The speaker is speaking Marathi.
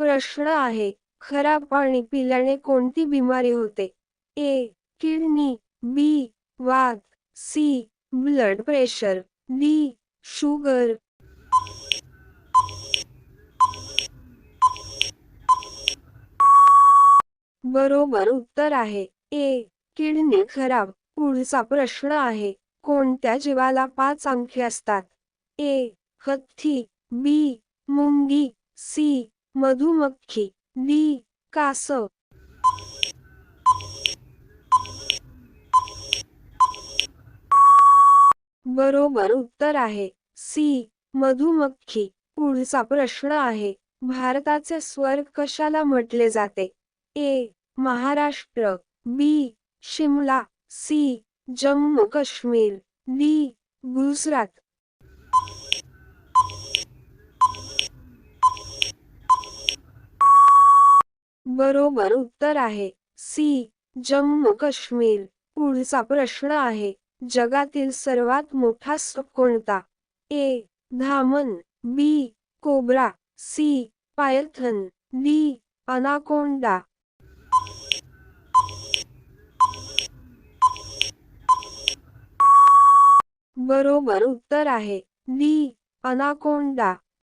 प्रश्न आहे. खराब पाणी पिल्याने कोणती बिमारी होते? A kidney. बी वात. C blood pressure. D sugar. बरोबर उत्तर आहे. ए किडनी खराब. पुढचा प्रश्न आहे. कोणत्या जीवाला पाच अंकी असतात? ए हत्ती. बी मुंगी. सी मधुमक्खी डी कासव. बरोबर उत्तर आहे. सी. मधुमक्खी पुढचा प्रश्न आहे. भारताचे स्वर्ग कशाला म्हटले जाते? A. Maharashtra B. Shimla C. Jammu Kashmir D. Gujarat. बरोबर उत्तर आहे. सी. जम्मू काश्मीर. पुढचा प्रश्न आहे. जगातील सर्वात मोठा साप कोणता? A. Dhaman B. Cobra. C. Python. D. Anaconda. बरोबर उत्तर आहे. डी. अनाकोंडा.